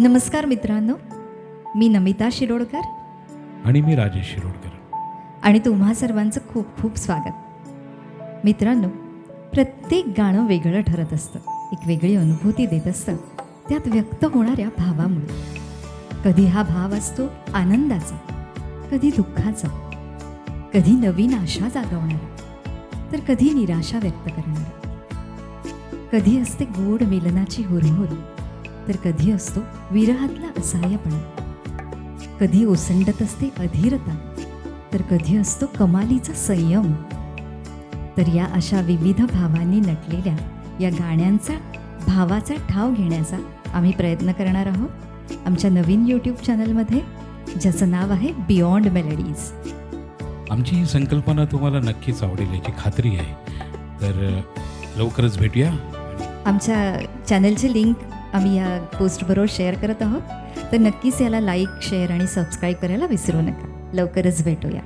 नमस्कार मित्रांनो. मी नमिता शिरोडकर. आणि मी राजेश शिरोडकर. आणि तुम्हा सर्वांचं खूप खूप स्वागत. मित्रांनो प्रत्येक गाणं वेगळं ठरत असतं. एक वेगळी अनुभूती देत असतं. त्यात व्यक्त होणाऱ्या भावामुळे. कधी हा भाव असतो आनंदाचा कधी दुःखाचा कधी नवीन आशा जागवणारा तर कधी निराशा व्यक्त करणारा. कधी असते गोड मिलनाची हुरहुर तर कधी असतो विरहातला असहाय्यपणा कधी ओसंडत असते अधीरता तर कधी असतो कमालीचा संयम. तर या अशा विविध भावांनी नटलेल्या या गाण्यांचा भावाचा ठाव घेण्याचा आम्ही प्रयत्न करणार आहोत. आमच्या नवीन यूट्यूब चॅनलमध्ये ज्याचं नाव आहे बियॉन्ड मेलडीज आमची ही संकल्पना तुम्हाला नक्कीच आवडेल याची खात्री आहे. तर लवकरच भेटूया. आमच्या चॅनलची लिंक आम्ही या पोस्टबरोबर शेअर करत आहोत. तर नक्कीच याला लाईक शेअर आणि सबस्क्राईब करायला विसरू नका. लवकरच भेटूया.